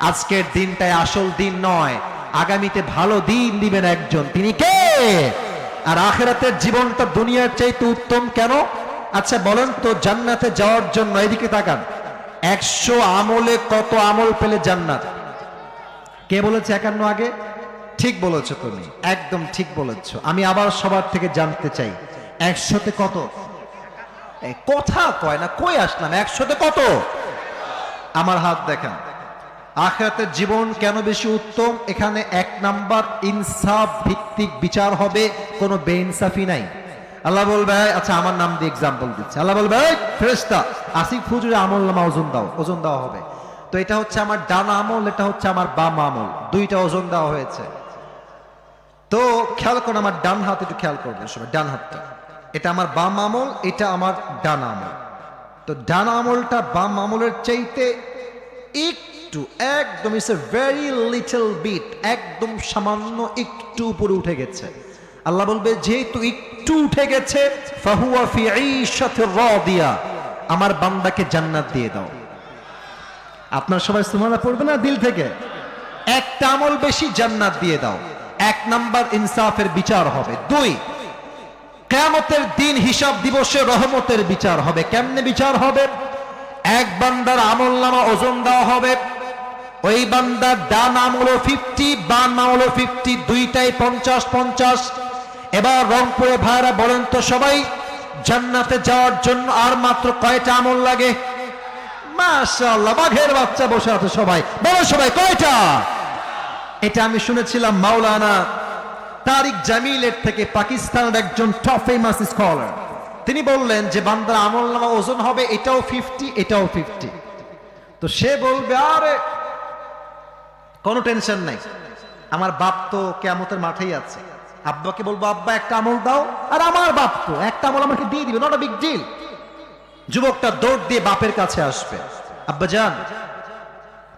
আজকের দিনটাই আসল দিন নয়। আগামীতে ভালো দিন দিবেন একজন। তিনি কে? আর আখেরাতের জীবনটা দুনিয়ার চাইতে উত্তম কেন? আচ্ছা বলেন তো, জান্নাতে যাওয়ার জন্য এদিকে তাকান। একশো আমলে কত আমল পেলে জান্নাত? কে বলেছে একান্ন আগে? ঠিক বলেছ তুমি। একদম ঠিক বলেছ। আমি আবার সবার থেকে জানতে চাই। একশোতে কত? কথা কয় না, কই আসলাম? একশোতে কত? আমার হাত দেখেন। আখেরাতের জীবন কেন বেশি উত্তম? এখানে এক নাম্বার, ইনসাফ ভিত্তিক বিচার হবে, কোনো বেইনসাফি নাই। আল্লাহ বলবে আচ্ছা আমার নাম দিয়ে এক্সাম্পল দিচ্ছে। আল্লাহ বলবে, "এই ফেরেশতা, আসিফ হুজুরের আমল নামা ওজন দাও, ওজন দেওয়া হবে। তো এটা হচ্ছে আমার ডান আমল, এটা হচ্ছে আমার বাম আমল। দুইটা ওজন দেওয়া হয়েছে। তো খেয়াল করুন, আমার ডান হাত একটু খেয়াল করবেন সবাই, ডান হাতটা। এটা আমার বাম আমল, এটা আমার ডান আমল। তো ডান আমলটা বাম আমলের চাইতে একটু, একদম it's a very little bit একদম সামান্য একটু উপরে উঠে গেছে। আল্লাহ বলবে, যেহেতু একটু উঠে গেছে, ফাহুয়া ফি ঈশাতির রাদিয়া, আমার বান্দাকে জান্নাত দিয়ে দাও। আপনার সবাই সুমানা পড়বে না দিল থেকে? একটা আমল বেশি জান্নাত দিয়ে দাও। এক নাম্বার ইনসাফের বিচার হবে। দুই, কেয়ামতের দিন হিসাব দিবসে রহমতের বিচার হবে। কেমনে বিচার হবে? এক বান্দার আমল নামা ওজন দেওয়া হবে। ওই বান্দার ডান আমল ফিফটি বান আমল ফিফটি দুইটাই পঞ্চাশ পঞ্চাশ। এবার রংপুরে ভাইরা বলেন তো সবাই, জান্নাতে যাওয়ার জন্য আর মাত্র কয়টা আমল লাগে? মাশাআল্লাহ, বাঘের বাচ্চা বসে আছে সবাই। বলো সবাই, কয়টা? এটা আমি শুনেছিলাম মাওলানা তারিক জামিলের থেকে পাকিস্তানের একজন টপ ফেমাস স্কলার তিনি বললেন যে বান্দার আমল নামা ওজন হবে এটাও ফিফটি এটাও ফিফটি তো সে বলবে আরে কোনো টেনশন নাই আমার বাপ তো কেমতের মাঠেই আছে আব্বাকে বলবো আব্বা একটা আমল দাও আর আমার বাপ তো একটা আমল আমাকে দিয়ে দিবে নট বিগ ডিল যুবকটা দৌড় দিয়ে বাপের কাছে আসবে আব্বা জান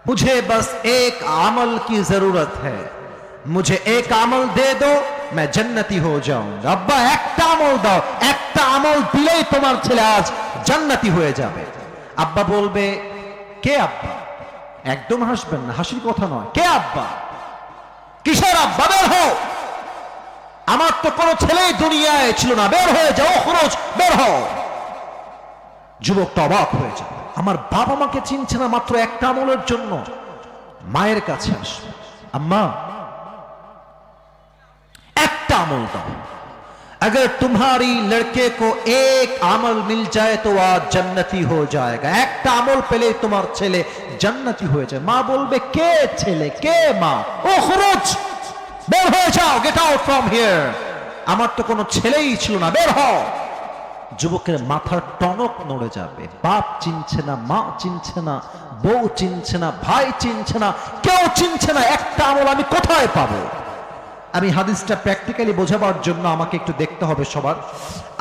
मुझे बस एक अमल की जरूरत है मुझे एक अमल दे दो मैं जन्नती हो जाऊंगा আব্বা একটা আমল দাও একটা আমল দিলেই তোমার ছেলে আজ জান্নাতি হয়ে যাবে। আব্বা বলবে, কে আব্বা? একদম হাসবেন না, হাসির কথা নয়, কে আব্বা? কিসের আব্বা? বের হও! আমার তো কোনো ছেলেই দুনিয়ায় ছিল না, বের হয়ে যাও খরচ বের হও! যুবকটা অবাক হয়ে যাবে আমার বাবা মাকে চিনছে না মাত্র একটা আমলের জন্য, মায়ের কাছে আসবে। আম্মা, একটা আমল দাও। अगर तुम्हारी लड़के को एक अमल मिल जाए तो आज जन्नती हो जाएगा একটা আমল পেলে তোমার ছেলে জান্নাতি হয়ে যায় মা বলবে কে ছেলে কে মা ও খরচ বের হয়ে যাও গেট আউট ফ্রম হিয়ার আমার তো কোনো ছেলেই ছিল না বের হও যুবকের মাথার টনক নড়ে যাবে বাপ চিনছে না মা চিনছে না বউ চিনছে না ভাই চিনছে না কেউ চিনছে না একটা আমল আমি কোথায় পাবো আমি হাদিসটা প্র্যাকটিক্যালি বোঝাবার জন্য আমাকে একটু দেখতে হবে সবার।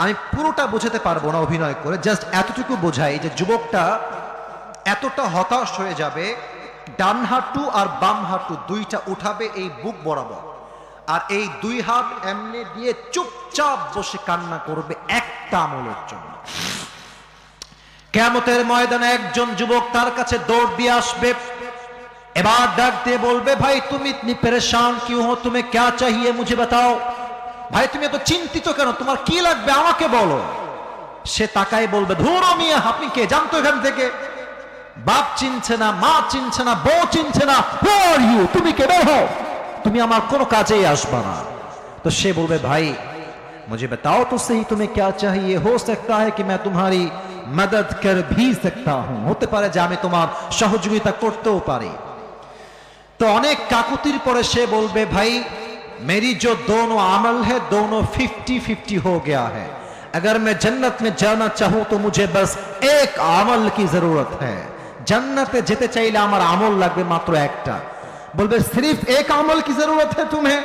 আমি পুরোটা বোঝাতে পারব না অভিনয় করে জাস্ট এতটুকু বোঝাই যে যুবকটা এতটা হতাশ হয়ে যাবে, ডান হাঁটু আর বাম হাঁটু দুইটা উঠাবে এই বুক বরাবর। আর এই দুই হাত এমনি দিয়ে চুপচাপ বসে কান্না করবে একটা আমলের জন্য। কেমতের ময়দানে একজন যুবক তার কাছে দৌড় দিয়ে আসবে এবার ডাক দিয়ে বলবে ভাই তুমি ইতনি পরেশান কিউ হো তুমি ক্যা চাহিয়ে মুঝে বাতাও ভাই তুমি এত চিন্তিত কেন তোমার কি লাগবে আমাকে বলো সে তাকাই বলবে ধুরো মিয়া আপনি কে জানতো এখান থেকে বাপ চিনছে না মা চিনছে না বউ চিনছে না Who are you? তুমি কে বের হও তুমি আমার কোনো কাজেই আসবা না তো সে বলবে ভাই मुझे बताओ तो सही तुम्हें क्या चाहिए हो सकता है कि मैं तुम्हारी मदद कर भी सकता हूं হতে পারে যে আমি তোমার সহযোগিতা করতেও পারি तो अनेक काकुतिर परे से बोलबे भाई मेरी जो दोनों अमल है दोनों फिफ्टी फिफ्टी हो गया है अगर मैं जन्नत में जाना चाहूं तो मुझे बस एक अमल की जरूरत है जन्नते যেতে চাইলে আমার আমল লাগবে মাত্র একটা বলবে সির্ফ এক আমল কি জরুরত है तुम्हें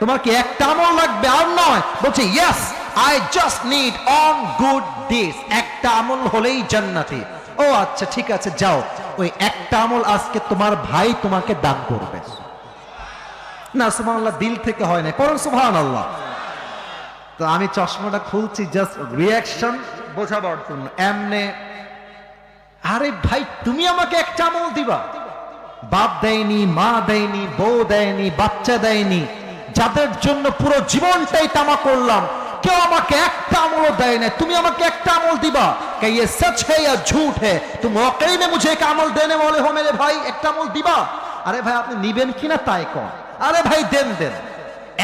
তোমার কি একটা আমল লাগবে আর নয় বলছে yes I just need one good dish একটা আমল হলেই জান্নাতি ও আচ্ছা ঠিক আছে, যাও। ওই একটা আমল আজকে তোমার ভাই তোমাকে দান করবে। না, সুবহানাল্লাহ, দিল থেকে হয় না পড়ুন সুবহানাল্লাহ। তো আমি চশমাটা খুলছি জাস্ট রিয়াকশন বোঝাবার জন্য। এমনে, আরে ভাই, তুমি আমাকে একটা আমল দিবা। বাপ দেয়নি, মা দেয়নি, বউ দেয়নি, বাচ্চা দেয়নি। যাদের জন্য পুরো জীবনটাই তামা করলাম কেউ আমাকে একটা আমলও দেয় না তুমি আমাকে একটা আমল দিবা কে ये सच है या झूठ है तुम वाकई में मुझे एक আমল देने वाले हो मेरे भाई একটা আমল দিবা আরে ভাই আপনি নিবেন কিনা তাই কন আরে ভাই দেন দেন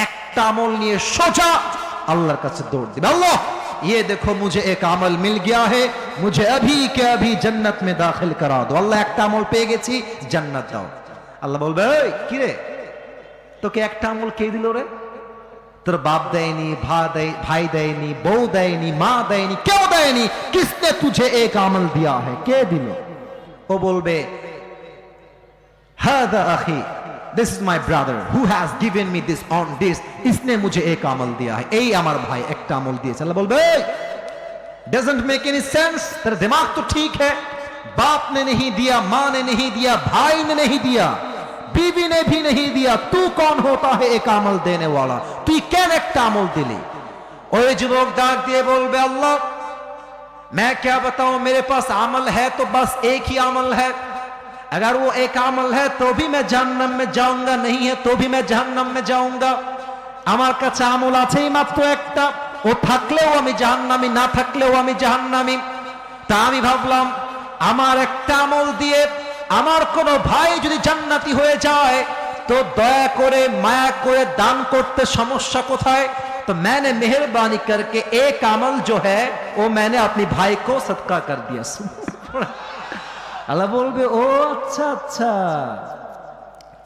একটা আমল নিয়ে সোজা আল্লাহর কাছে দৌড় দিবে আল্লাহ ये देखो मुझे एक अमल मिल गया है मुझे अभी के अभी जन्नत में दाखिल करा दो আল্লাহ একটা আমল পেয়ে গেছি জান্নাত দাও আল্লাহ বলবে এই কি রে তোকে একটা আমল কে দিল রে তোর বাপ দেয়নি ভা দেয় ভাই দেয়নি বউ দেয়নি মা দেয়নি কেউ দেয়নি কিসনে তুঝে এক আমল দিয়া है কে দিল ও বলবে हादा अखी this is my brother who has given me this on this इसने मुझे एक अमल दिया है এই আমার ভাই একটা আমল দিয়েছে আল্লাহ বলবে डजंट मेक एनी सेंस तेरा दिमाग तो ठीक है बाप ने नहीं दिया माँ ने नहीं दिया भाई ने नहीं दिया बीवी ने भी नहीं दिया तू कौन होता है एक अमल देने वाला তুই কেন একটা আমল দিলি ওই যুবক ডাক দিয়ে বলবে আল্লাহ मैं क्या बताऊं मेरे पास अमल है तो बस एक ही अमल है अगर वो एक अमल है तो भी मैं जहन्नम में जाऊंगा नहीं है तो भी मैं जहन्नम में जाऊंगा আমার কাছে আমল আছেই মাত্র একটা ও থাকলেও আমি জাহান্নামি না থাকলেও আমি জাহান্নামি তা আমি ভাবলাম আমার একটা আমল দিয়ে আমার কোনো ভাই যদি জান্নাতি হয়ে যায় তো দয়া করে মায়া করে দান করতে সমস্যা কোথায় तो मैंने मेहरबानी करके एक अमल जो है वो मैंने अपने भाई को सदका कर दिया আল্লাহ বলবে ও আচ্ছা আচ্ছা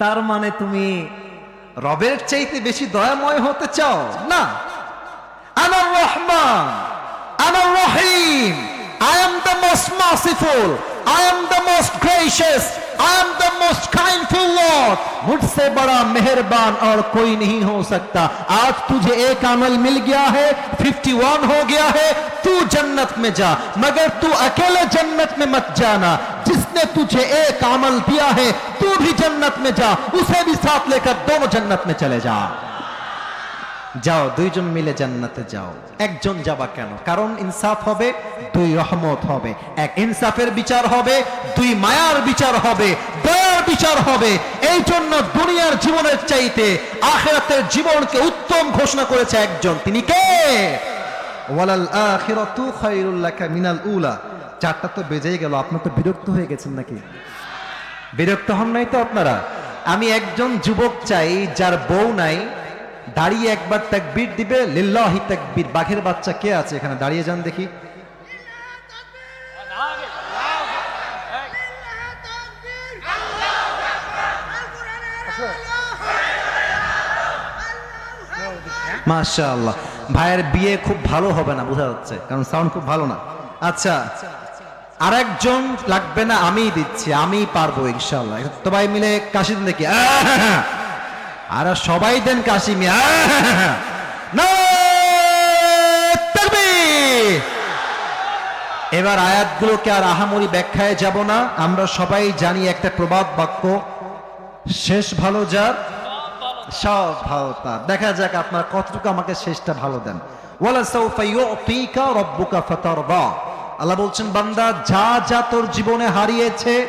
তার মানে তুমি রবের চাইতে বেশি দয়াময় হতে চাও না আনার রহমান আনার রহিম I am the most merciful. I am the most gracious I am the most kindful lord मुझसे बड़ा मेहरबान और कोई नहीं हो सकता। आज तुझे एक अमल मिल गया है 51 हो गया है, तू जन्नत में जा। मगर तू अकेले जन्नत में मत जाना। जिसने तुझे एक अमल दिया है, तू भी जन्नत में जा। उसे भी साथ लेकर दोनों जन्नत में चले जा। जाओ, दुई जन मिले जन्नत जाओ। একজন যাবা কেন? কারণ ইনসাফ হবে দুই রহমত হবে। এক ইনসাফের বিচার হবে দুই মায়ার বিচার হবে দয়ার বিচার হবে। এই জন্য দুনিয়ার জীবনের চাইতে আখেরাতের জীবনকে উত্তম ঘোষণা করেছে একজন। তিনি কে? ওয়ালাল আখিরাতু খায়রুল লাকা মিনাল উলা। চারটা তো বেজেই গেল আপনার তো বিরক্ত হয়ে গেছেন নাকি? বিরক্ত হন নাই তো আপনারা? আমি একজন যুবক চাই যার বউ নাই দাঁড়িয়ে একবার তাকবীর দিবে, লিল্লাহি তাকবীর। বাঘের বাচ্চা কে আছে এখানে? দাঁড়িয়ে যান দেখি। মাশাআল্লাহ। ভাইয়ের বিয়ে খুব ভালো হবে না, বোঝা যাচ্ছে, কারণ সাউন্ড খুব ভালো না। আচ্ছা আরেকজন লাগবে না, আমিই দিচ্ছি, আমিই পারব ইনশাআল্লাহ। তো ভাই মিলে কাশি দেন দেখি! আর সবাই দেন কাশি মিয়া। আহ! নারায়ে তাকবীর! এবার আয়াতগুলোকে আর আহামরি ব্যাখ্যায় যাব না। আমরা সবাই জানি একটা প্রবাদ বাক্য, শেষ ভালো যার, সব ভালো তার। দেখা যাক আপনার কতটুকু আমাকে শেষটা ভালো দেন। আল্লাহ বলছেন, বান্দা, যা যা তোর জীবনে হারিয়েছে,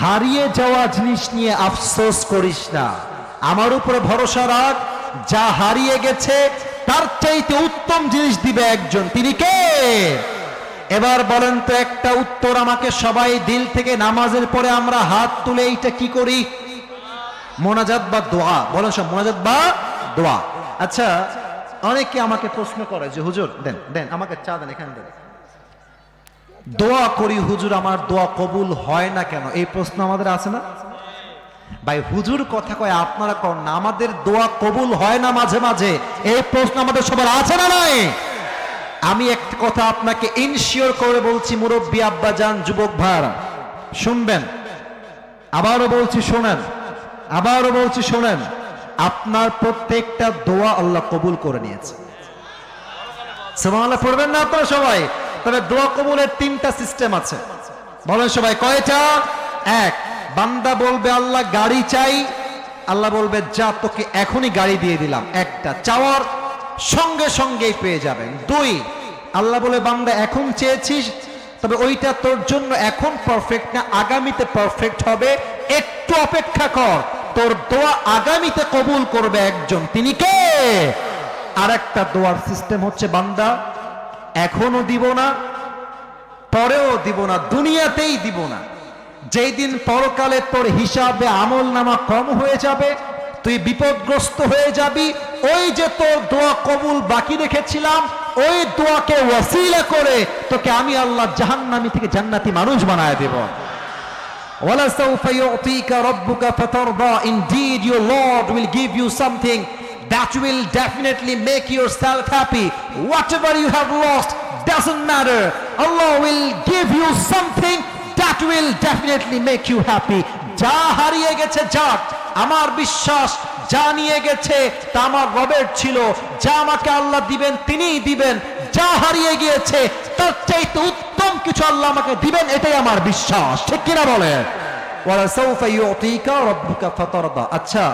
হারিয়ে যাওয়া জিনিস নিয়ে আফসোস করিস না। আমার উপরে ভরসা রাখ, যা হারিয়ে গেছে, তার চাইতে উত্তম জিনিস দিবে একজন। তিনি কে? এবার বলেন তো একটা উত্তর আমাকে সবাই দিল থেকে নামাজের পরে আমরা হাত তুলে এইটা কি করি? মোনাজাত বা দোয়া। বলেন সব, মোনাজাত বা দোয়া। আচ্ছা অনেকে আমাকে প্রশ্ন করে যে, হুজুর, দেন দেন, আমাকে চা দেন, এখানে দেন। দোয়া করি, হুজুর, আমার দোয়া কবুল হয় না কেন? এই প্রশ্ন আমাদের আছে না? ভাই, হুজুর কথা কয়, আপনারা কর না, আমাদের দোয়া কবুল হয় না মাঝে মাঝে? এই প্রশ্ন আমাদের সবার আছে না নাই? আমি একটা কথা আপনাকে ইনশিওর করে বলছি, মুরব্বী আব্বা যান যুবক ভাইরা শুনবেন? আবারও বলছি, শোনেন। আবারও বলছি, শোনেন। আপনার প্রত্যেকটা দোয়া আল্লাহ কবুল করে নিয়েছে। সুবহানাল্লাহ, পড়বেন না আপনারা সবাই? তবে দোয়া কবুলের তিনটা সিস্টেম আছে। বলেন সবাই, কয়টা? এক। বান্দা বলবে, আল্লাহ গাড়ি চাই। আল্লাহ বলবে, যা, তোকে এখনই গাড়ি দিয়ে দিলাম। একটা চাওয়ার সঙ্গে সঙ্গেই পেয়ে যাবেন। দুই, আল্লাহ বলে, বান্দা, এখন চেয়েছিস, তবে ওইটা তোর জন্য এখন পারফেক্ট না, আগামীতে পারফেক্ট হবে। একটু অপেক্ষা কর, তোর দোয়া আগামীতে কবুল করবে একজন। তিনি কে? আর একটা দোয়ার সিস্টেম হচ্ছে, বান্দা এখনও দিব না, পরেও দিব না, দুনিয়াতেই দিব না। যেই দিন পরকালে তোর হিসাবে আমল নামা কম হয়ে যাবে তুই বিপদগ্রস্ত হয়ে যাবি ওই যে তোর দোয়া কবুল বাকি রেখেছিলাম ওই দোয়াকে ওয়াসিলা করে তোকে আমি আল্লাহ জাহান্নামি থেকে জান্নাতি মানুষ বানায় দেব وَلَسَوْفَ يُعْطِيكَ رَبُّكَ فَتَرْضَى Indeed, your Lord will give you something that will definitely make yourself happy. Whatever you have lost doesn't matter. Allah will give you something that will definitely make you happy যা হারিয়ে গেছে, যাক। আমার বিশ্বাস, যা নিয়ে গেছে, তা আমার রবের ছিল। যা আমাকে আল্লাহ দিবেন, তিনিই দিবেন। যা হারিয়ে গিয়েছে, তার চাইতে উত্তম কিছু আল্লাহ আমাকে দিবেন, এটাই আমার বিশ্বাস। ঠিক কিনা বলে আচ্ছা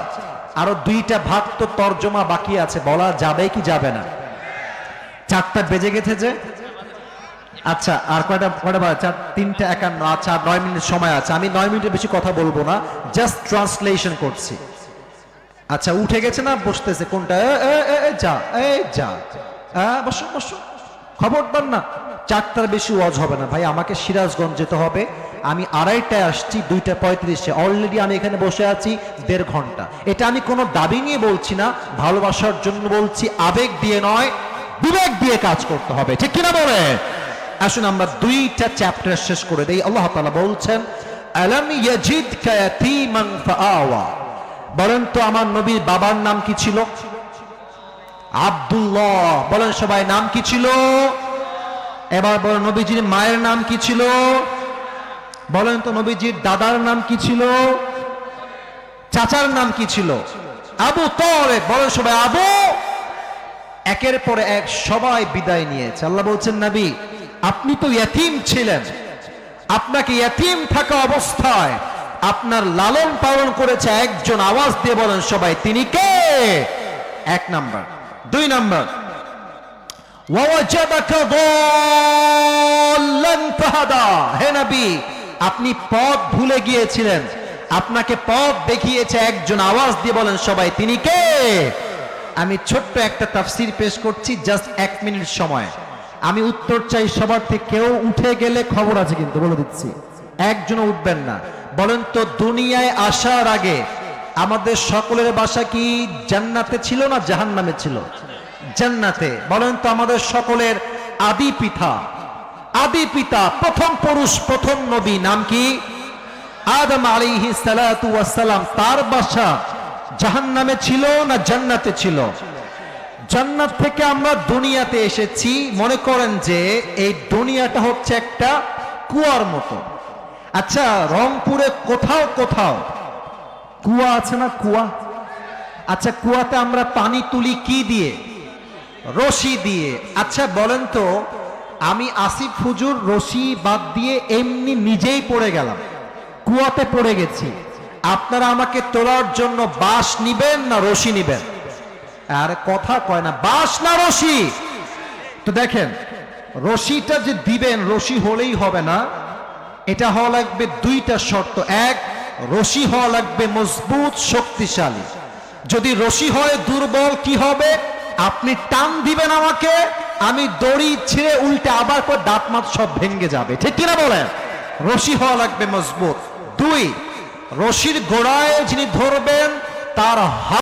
আরও দুইটা ভাগ তো তর্জমা বাকি আছে। বলা যাবে কি যাবে না? চারটা বেজে গেছে যে। আচ্ছা আর কয়টা কয়টা বাজে? চার, তিনটা একান্ন আচ্ছা আর নয় মিনিট সময় আছে। আমি নয় মিনিটের বেশি কথা বলব না জাস্ট ট্রান্সলেশন করছি। আচ্ছা উঠে গেছে না? বসতেছে কোনটা? যা যা। বসো বসো। খবরদার না। চারটার বেশি ওয়াজ হবে না। ভাই, আমাকে সিরাজগঞ্জ যেতে হবে। আমি আড়াইটায় আসছি, দুইটা পঁয়ত্রিশে। অলরেডি আমি এখানে বসে আছি দেড় ঘণ্টা। এটা আমি কোনো দাবি নিয়ে বলছি না, ভালোবাসার জন্য বলছি, আবেগ দিয়ে নয়, বিবেক দিয়ে কাজ করতে হবে। ঠিক কিনা বলে আসুন আমরা দুইটা চ্যাপ্টার শেষ করে দেই। আল্লাহ তাআলা বলছেন বলেন তো আমার নবীর বাবার নাম কি ছিল? আব্দুল্লাহ। বলেন সবাই, নাম কি ছিল? এবার বলেন, নবীজির মায়ের নাম কি ছিল? বলেন তো নবীজির দাদার নাম কি ছিল? চাচার নাম কি ছিল? আবু তরে বলেন সবাই, আবু। একের পর এক সবাই বিদায় নিয়েছে। আল্লাহ বলছেন, নবী আপনি তো ইয়াতিম ছিলেন। আপনাকে ইয়াতিম থাকা অবস্থায় আপনার লালন পালন করেছে একজন আওয়াজ দিয়ে বলেন সবাই, তিনি কে? এক নাম্বার। দুই নাম্বার। আপনি পথ ভুলে গিয়েছিলেন। আপনাকে পথ দেখিয়েছে একজন আওয়াজ দিয়ে বলেন সবাই, তিনি কে? আমি ছোট্ট একটা তাফসির পেশ করছি, জাস্ট এক মিনিট সময়। আমি উত্তর চাই সবার থেকে, কেউ উঠে গেলে খবর আছে কিন্তু, বলে দিচ্ছি। একজনও উঠবেন না। বলেন তো, দুনিয়ায় আসার আগে আমাদের সকলের বাসা কি জান্নাতে ছিল না জাহান্নামে ছিল? জান্নাতে। বলেন তো, আমাদের সকলের আদি পিতা। আদি পিতা, প্রথম পুরুষ, প্রথম নবী, নাম কি? আদম আলাইহি সালাতু তার বাসা জাহান্নামে ছিল না জান্নাতে ছিল? জান্নাত থেকে আমরা দুনিয়াতে এসেছি। মনে করেন যে এই দুনিয়াটা হচ্ছে একটা কুয়ার মতো। আচ্ছা রংপুরে কোথাও কোথাও কুয়া আছে না কুয়া? আচ্ছা কুয়াতে আমরা পানি তুলি কি দিয়ে? রশি দিয়ে। আচ্ছা বলেন তো, আমি আসিফ হুজুর রশি বাদ দিয়ে এমনি নিজেই পড়ে গেলাম। কুয়াতে পড়ে গেছি। আপনারা আমাকে তোলার জন্য বাঁশ নিবেন না রশি নিবেন? আর কথা কয় না বাঁশ না রশি। তো দেখেন, রশিটা যে দিবেন, রশি হলেই হবে না। এটা হওয়া লাগবে দুইটা শর্ত। এক, রশি হওয়া লাগবে মজবুত, শক্তিশালী। যদি রশি হয় দুর্বল, কি হবে? আপনি টান দিবেন আমাকে, আমি দড়ি ছিঁড়ে উল্টে আবার পর দাঁত মাত সব ভেঙে যাবে। ঠিক কিনা বলেন? রশি হওয়া লাগবে মজবুত। দুই, রশির গোড়ায় যিনি ধরবেন, তার হাত